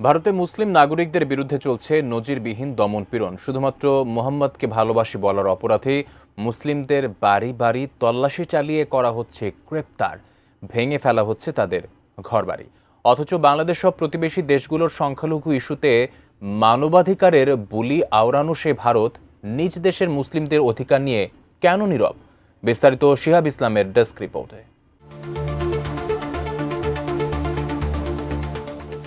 ভারতে মুসলিম নাগরিকদের বিরুদ্ধে চলছে নজিরবিহীন দমনপীড়ন। শুধুমাত্র মোহাম্মদকে ভালোবাসি বলার অপরাধে মুসলিমদের বাড়ি বাড়ি তল্লাশি চালিয়ে করা হচ্ছে গ্রেপ্তার। ভেঙে ফেলা হচ্ছে তাদের ঘরবাড়ি। অথচ বাংলাদেশ সব প্রতিবেশী দেশগুলোর সংখ্যালঘু ইস্যুতে মানবাধিকারের বুলি আওড়ানো সে ভারত নিজ দেশের মুসলিমদের অধিকার নিয়ে কেন নীরব? বিস্তারিত শিহাব ইসলামের ডেস্ক রিপোর্টে।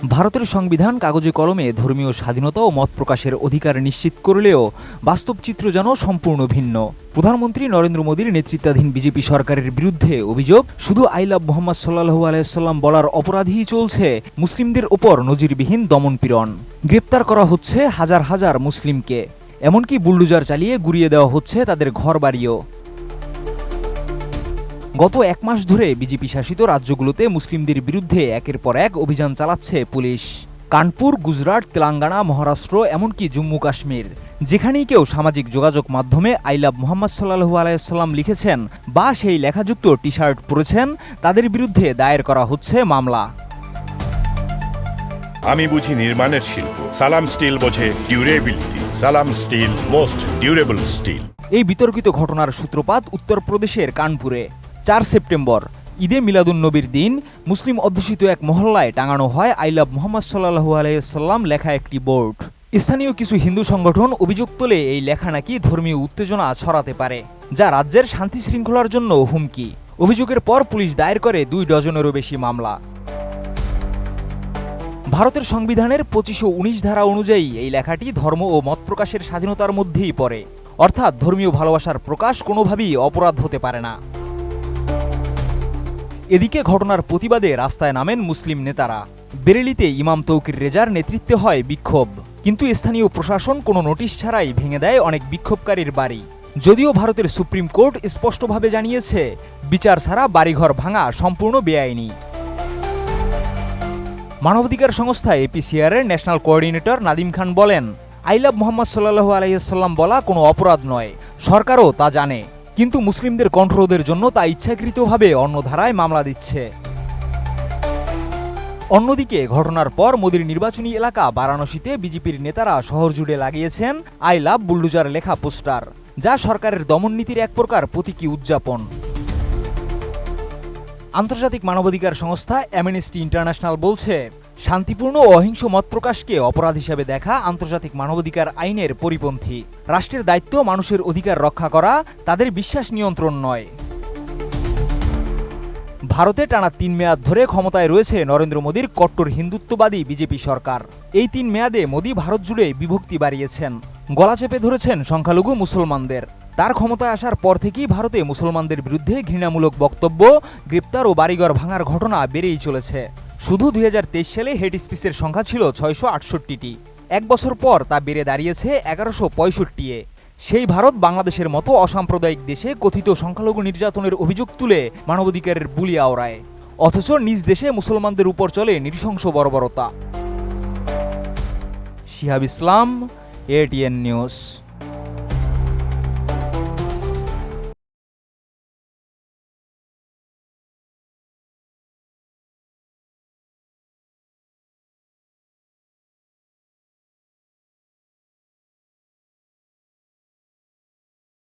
ভারতের সংবিধান, কাগজে কলমে ধর্মীয় স্বাধীনতা ও মত প্রকাশের অধিকার নিশ্চিত করলেও বাস্তব চিত্র যেন সম্পূর্ণ ভিন্ন। প্রধানমন্ত্রী নরেন্দ্র মোদীর নেতৃত্বাধীন বিজেপি সরকারের বিরুদ্ধে অভিযোগ, শুধু আই লাভ মোহাম্মদ সাল্লাহু আলাইসাল্লাম বলার অপরাধেই চলছে মুসলিমদের ওপর নজিরবিহীন দমনপীড়ন। গ্রেপ্তার করা হচ্ছে হাজার হাজার মুসলিমকে। এমনকি বুলডুজার চালিয়ে গুড়িয়ে দেওয়া হচ্ছে তাদের ঘরবাড়িও। গত এক মাস ধরে বিজেপি শাসিত রাজ্যগুলোতে মুসলিমদের বিরুদ্ধে একের পর এক অভিযান চালাচ্ছে পুলিশ। কানপুর গুজরাট তেলেঙ্গানা মহারাষ্ট্র এমনকি জম্মু কাশ্মীর যেখানেই কেউ সামাজিক যোগাযোগ মাধ্যমে আই লাভ মোহাম্মদ সাল্লাহু আলাইসাল্লাম লিখেছেন বা সেই লেখাযুক্ত টি শার্ট পরেছেন তাদের বিরুদ্ধে দায়ের করা হচ্ছে মামলা। আমি বুঝি নির্মাণের শিল্প। সালাম স্টিল বোঝে ডিউরেবিলিটি। সালাম স্টিল মোস্ট ডিউরেবল স্টিল। এই বিতর্কিত ঘটনার সূত্রপাত উত্তরপ্রদেশের কানপুরে। চার সেপ্টেম্বর, ঈদে মিলাদুন নবীর দিন, মুসলিম অধ্যুষিত এক মহল্লায় টাঙানো হয় আই লাভ মোহাম্মদ সাল্লাহু আলাইসাল্লাম লেখা একটি বোর্ড। স্থানীয় কিছু হিন্দু সংগঠন অভিযোগ তোলে এই লেখা নাকি ধর্মীয় উত্তেজনা ছড়াতে পারে, যা রাজ্যের শান্তি শৃঙ্খলার জন্য হুমকি। অভিযোগের পর পুলিশ দায়ের করে দুই ডজনেরও বেশি মামলা। ভারতের সংবিধানের পঁচিশশো উনিশ ধারা অনুযায়ী এই লেখাটি ধর্ম ও মত প্রকাশের স্বাধীনতার মধ্যেই পড়ে। অর্থাৎ ধর্মীয় ভালোবাসার প্রকাশ কোনোভাবেই অপরাধ হতে পারে না। এদিকে ঘটনার প্রতিবাদে রাস্তায় নামেন মুসলিম নেতারা। বেরেলিতে ইমাম তৌকির রেজার নেতৃত্বে হয় বিক্ষোভ। কিন্তু স্থানীয় প্রশাসন কোনো নোটিশ ছাড়াই ভেঙে দেয় অনেক বিক্ষোভকারীর বাড়ি। যদিও ভারতের সুপ্রিম কোর্ট স্পষ্টভাবে জানিয়েছে, বিচার ছাড়া বাড়িঘর ভাঙা সম্পূর্ণ বেআইনি। মানবাধিকার সংস্থা এপিসিআর এর ন্যাশনাল কোঅর্ডিনেটর নাদিম খান বলেন, আই লাভ মোহাম্মদ সাল্লাহু আলাইসাল্লাম বলা কোনো অপরাধ নয়। সরকারও তা জানে। কিন্তু মুসলিমদের কণ্ঠরোধের জন্য তা ইচ্ছাকৃতভাবে অন্য ধারায় মামলা দিচ্ছে। অন্যদিকে ঘটনার পর মোদীর নির্বাচনী এলাকা বারাণসীতে বিজেপির নেতারা শহর জুড়ে লাগিয়েছেন আই লাভ বুল্ডুজার লেখা পোস্টার, যা সরকারের দমননীতির এক প্রকার প্রতীকী উদযাপন। আন্তর্জাতিক মানবাধিকার সংস্থা অ্যামনেস্টি ইন্টারন্যাশনাল বলছে শান্তিপূর্ণ ও অহিংস মত প্রকাশকে অপরাধ হিসেবে দেখা আন্তর্জাতিক মানবাধিকার আইনের পরিপন্থী। রাষ্ট্রের দায়িত্ব মানুষের অধিকার রক্ষা করা, তাদের বিশ্বাস নিয়ন্ত্রণ নয়। ভারতে টানা তিন মেয়াদ ধরে ক্ষমতায় রয়েছে নরেন্দ্র মোদীর কট্টর হিন্দুত্ববাদী বিজেপি সরকার। এই তিন মেয়াদে মোদী ভারত জুড়ে বিভক্তি বাড়িয়েছেন। গলা চেপে ধরেছেন সংখ্যালঘু মুসলমানদের। তার ক্ষমতায় আসার পর থেকেই ভারতে মুসলমানদের বিরুদ্ধে ঘৃণামূলক বক্তব্য, গ্রেপ্তার ও বাড়িঘর ভাঙার ঘটনা বেড়েই চলেছে। শুধু দুই হাজার তেইশ সালে হেড স্পিচের সংখ্যা ছিল ছয়শো আটষট্টিটি। এক বছর পর তা বেড়ে দাঁড়িয়েছে এগারোশো পঁয়ষট্টিয়ে সেই ভারত বাংলাদেশের মতো অসাম্প্রদায়িক দেশে কথিত সংখ্যালঘু নির্যাতনের অভিযোগ তুলে মানবাধিকারের বুলি আওড়ায়। অথচ নিজ দেশে মুসলমানদের উপর চলে নৃশংস বর্বরতা। শিহাব ইসলাম এটিএন নিউজ